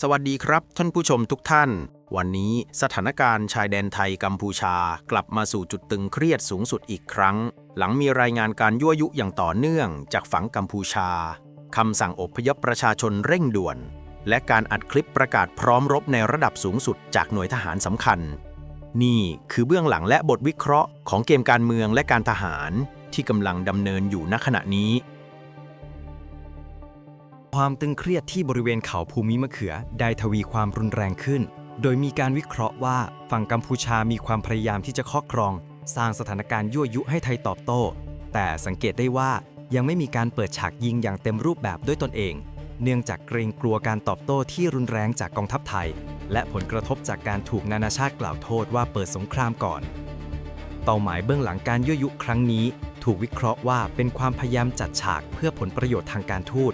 สวัสดีครับท่านผู้ชมทุกท่าน วันนี้สถานการณ์ชายแดนไทยกัมพูชา กลับมาสู่จุดตึงเครียดสูงสุดอีกครั้ง หลังมีรายงานการยั่วยุอย่างต่อเนื่องจากฝั่งกัมพูชาคำสั่งอบพยพประชาชนเร่งด่วน และการอัดคลิปประกาศพร้อมรบในระดับสูงสุดจากหน่วยทหารสำคัญ นี่คือเบื้องหลังและบทวิเคราะห์ของเกมการเมืองและการทหารที่กำลังดำเนินอยู่ณขณะนี้ ความตึงเครียดที่บริเวณเขาภูมิมะเขือได้ทวีความรุนแรงขึ้น โดยมีการวิเคราะห์ว่าฝั่งกัมพูชามีความพยายามที่จะครอบครอง สร้างสถานการณ์ยั่วยุให้ไทยตอบโต้ แต่สังเกตได้ว่ายังไม่มีการเปิดฉากยิงอย่างเต็มรูปแบบด้วยตนเอง เนื่องจากเกรงกลัวการตอบโต้ที่รุนแรงจากกองทัพไทย และผลกระทบจากการถูกนานาชาติกล่าวโทษว่าเปิดสงครามก่อน เป้าหมายเบื้องหลังการยั่วยุครั้งนี้ ถูกวิเคราะห์ว่าเป็นความพยายามจัดฉากเพื่อผลประโยชน์ทางการทูต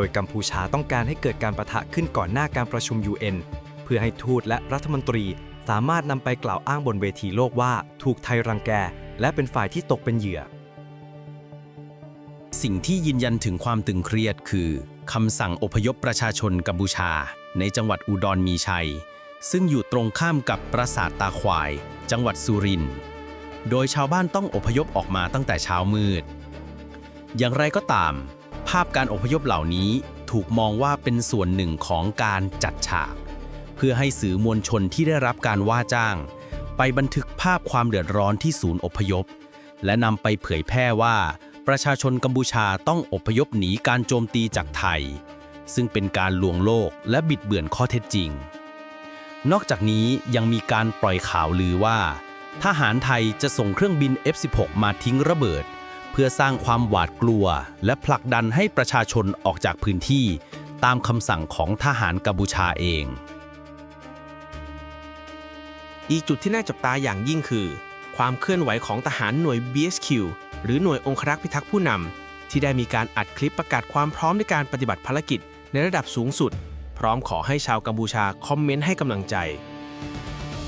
โดยกัมพูชาต้องการให้เกิดการประทะขึ้นก่อนหน้าการประชุม UN เพื่อให้ทูตและรัฐมนตรีสามารถนำไปกล่าวอ้างบนเวทีโลกว่าถูกไทยรังแก และเป็นฝ่ายที่ตกเป็นเหยื่อ สิ่งที่ยืนยันถึงความตึงเครียดคือคำสั่งอพยพประชาชนกัมพูชา ในจังหวัดอุดรมีชัย ซึ่งอยู่ตรงข้ามกับปราสาทตาควาย จังหวัดสุรินทร์โดยชาวบ้านต้องอพยพออกมาตั้งแต่เช้ามืด อย่างไรก็ตาม ภาพการอพยพเหล่านี้ถูกมองว่าเป็นส่วนหนึ่งของการจัดฉาก เพื่อให้สื่อมวลชนที่ได้รับการว่าจ้าง ไปบันทึกภาพความเดือดร้อนที่ศูนย์อพยพ และนำไปเผยแพร่ว่า ประชาชนกัมพูชาต้องอพยพหนีการโจมตีจากไทย ซึ่งเป็นการลวงโลกและบิดเบือนข้อเท็จจริง นอกจากนี้ยังมีการปล่อยข่าวลือว่า ทหารไทยจะส่งเครื่องบิน F-16 มาทิ้งระเบิด พื่อสร้างความหวาดกลัว และผลักดันให้ประชาชนออกจากพื้นที่ ตามคำสั่งของทหารกัมพูชาเอง อีกจุดที่น่าจับตาอย่างยิ่งคือ ความเคลื่อนไหวของทหารหน่วย BSQ หรือหน่วยองครักษ์พิทักษ์ผู้นำที่ได้มีการอัดคลิปประกาศความพร้อมในการปฏิบัติภารกิจในระดับสูงสุด พร้อมขอให้ชาวกัมพูชาคอมเมนต์ให้กำลังใจ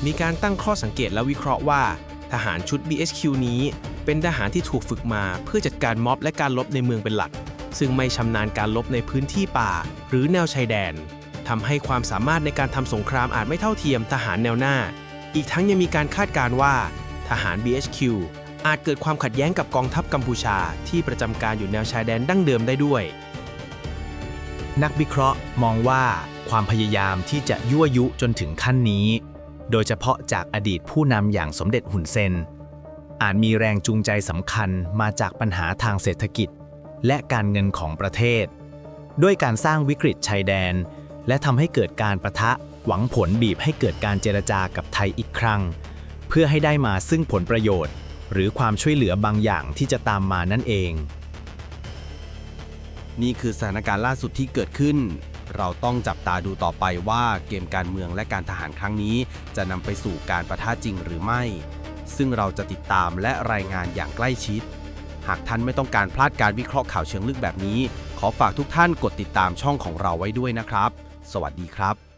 มีการตั้งข้อสังเกตและวิเคราะห์ว่า ทหารชุด BSQ นี้ เป็นทหารที่ถูกฝึกมาเพื่อจัดการม็อบและการลบในเมืองเป็นหลัก ซึ่งไม่ชำนาญการลบในพื้นที่ป่า หรือแนวชายแดนทำให้ความสามารถในการทำสงครามอาจไม่เท่าเทียมทหารแนวหน้า อีกทั้งยังมีการคาดการว่า ทหาร BHQ อาจเกิดความขัดแย้งกับกองทัพกัมพูชาที่ประจำการอยู่แนวชายแดนดั้งเดิมได้ด้วย นักวิเคราะห์มองว่าความพยายามที่จะยั่วยุจนถึงขั้นนี้ โดยเฉพาะจากอดีตผู้นำอย่างสมเด็จหุ่นเซน อาจมีแรงจูงใจสำคัญมาจากปัญหาทางเศรษฐกิจ และการเงินของประเทศ ด้วยการสร้างวิกฤตชายแดน และทำให้เกิดการประทะหวังผลบีบให้เกิดการเจรจากับไทยอีกครั้ง เพื่อให้ได้มาซึ่งผลประโยชน์ หรือความช่วยเหลือบางอย่างที่จะตามมานั่นเอง นี่คือสถานการณ์ล่าสุดที่เกิดขึ้น เราต้องจับตาดูต่อไปว่าเกมการเมืองและการทหารครั้งนี้ จะนำไปสู่การประทะจริงหรือไม่ ซึ่งเราจะติดตามและรายงานอย่างใกล้ชิด หากท่านไม่ต้องการพลาดการวิเคราะห์ข่าวเชิงลึกแบบนี้ ขอฝากทุกท่านกดติดตามช่องของเราไว้ด้วยนะครับ สวัสดีครับ